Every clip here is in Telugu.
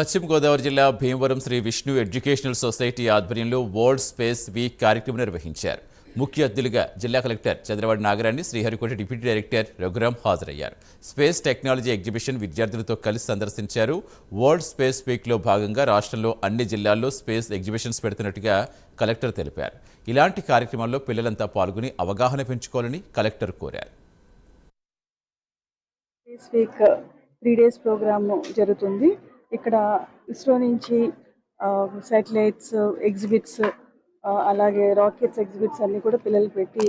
పశ్చిమ గోదావరి జిల్లా భీమవరం శ్రీ విష్ణు ఎడ్యుకేషనల్ సొసైటీ ఆధ్వర్యంలో వరల్డ్ స్పేస్ వీక్ కార్యక్రమం నిర్వహించారు. ముఖ్య అతిథులుగా జిల్లా collector Chandravadi Nagarani Sriharikota deputy director Raghuram హాజరయ్యారు. స్పేస్ టెక్నాలజీ ఎగ్జిబిషన్ విద్యార్థులతో కలిసి సందర్శించారు. వరల్డ్ స్పేస్ వీక్లో భాగంగా రాష్ట్రంలో అన్ని జిల్లాల్లో స్పేస్ ఎగ్జిబిషన్స్ పెడుతున్నట్టుగా కలెక్టర్ తెలిపారు. ఇలాంటి కార్యక్రమాల్లో పిల్లలంతా పాల్గొని అవగాహన పెంచుకోవాలని కలెక్టర్ కోరారు. త్రీ డేస్ ప్రోగ్రామ్ జరుగుతుంది. ఇక్కడ ఇస్రో నుంచి శాటిలైట్స్ ఎగ్జిబిట్స్ అలాగే రాకెట్స్ ఎగ్జిబిట్స్ అన్నీ కూడా పిల్లలకి పెట్టి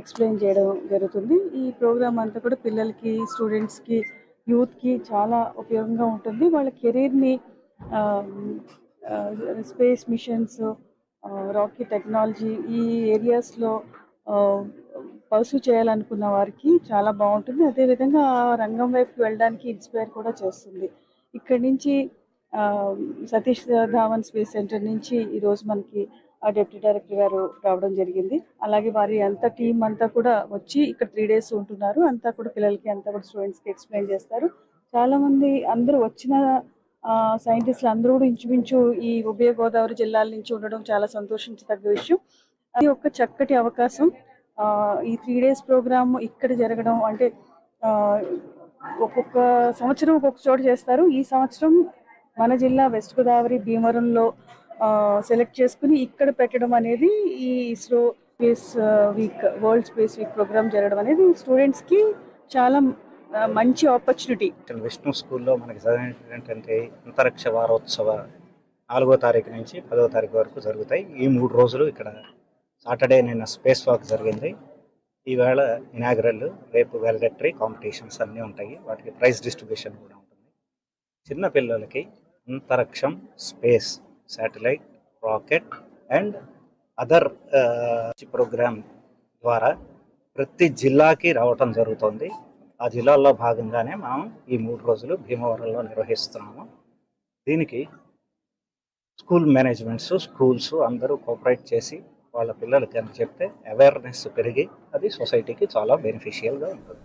ఎక్స్ప్లెయిన్ చేయడం జరుగుతుంది. ఈ ప్రోగ్రామ్ అంతా కూడా పిల్లలకి స్టూడెంట్స్కి యూత్కి చాలా ఉపయోగంగా ఉంటుంది. వాళ్ళ కెరీర్ని స్పేస్ మిషన్స్ రాకెట్ టెక్నాలజీ ఈ ఏరియాస్లో పర్సూ చేయాలనుకున్న వారికి చాలా బాగుంటుంది. అదేవిధంగా ఆ రంగం వైపు వెళ్ళడానికి ఇన్స్పైర్ కూడా చేస్తుంది. ఇక్కడి నుంచి ఆ, సతీష్ ధావన్ స్పేస్ సెంటర్ నుంచి ఈరోజు మనకి ఆ డిప్యూటీ డైరెక్టర్ గారు రావడం జరిగింది. అలాగే వారి అంతా టీం అంతా కూడా వచ్చి ఇక్కడ త్రీ డేస్ ఉంటున్నారు. అంతా కూడా పిల్లలకి అంతా కూడా స్టూడెంట్స్కి ఎక్స్ప్లెయిన్ చేస్తారు. చాలామంది అందరూ వచ్చిన సైంటిస్టులు అందరూ కూడా ఇంచుమించు ఈ ఉభయ గోదావరి జిల్లాల నుంచి ఉండడం చాలా సంతోషించదగ్గ విషయం. అది ఒక చక్కటి అవకాశం. ఆ, ఈ త్రీ డేస్ ప్రోగ్రామ్ ఇక్కడ జరగడం అంటే ఆ, ఒక్కొక్క సంవత్సరం ఒక్కొక్క చోట చేస్తారు. ఈ సంవత్సరం మన జిల్లా వెస్ట్ గోదావరి భీమవరంలో సెలెక్ట్ చేసుకుని ఇక్కడ పెట్టడం అనేది ఈ ISRO space week world space week programme జరగడం అనేది స్టూడెంట్స్కి చాలా మంచి ఆపర్చునిటీ ఇక్కడ విష్ణు స్కూల్లో మనకి చదివినటువంటి ఏంటంటే అంతరిక్ష వారోత్సవ నాలుగో తారీఖు నుంచి పదో తారీఖు వరకు జరుగుతాయి. ఈ మూడు రోజులు ఇక్కడ సాటర్డే నిన్న స్పేస్ వాక్ జరిగింది. ఈవేళ ఇనాగరల్ రేపు వెల్డెటరీ కాంపిటీషన్స్ అన్నీ ఉంటాయి. వాటికి ప్రైజ్ డిస్ట్రిబ్యూషన్ కూడా ఉంటుంది. చిన్న పిల్లలకి అంతరిక్షం space satellite rocket and other programme ద్వారా ప్రతి జిల్లాకి రావటం జరుగుతుంది. ఆ జిల్లాల్లో భాగంగానే మనం ఈ మూడు రోజులు భీమవరంలో నిర్వహిస్తున్నాము. దీనికి స్కూల్ మేనేజ్మెంట్స్ స్కూల్స్ అందరూ కోఆపరేట్ చేసి వాళ్ళ పిల్లలకి అని చెప్తే అవేర్నెస్ పెరిగి అది సొసైటీకి చాలా బెనిఫిషియల్గా ఉంటుంది.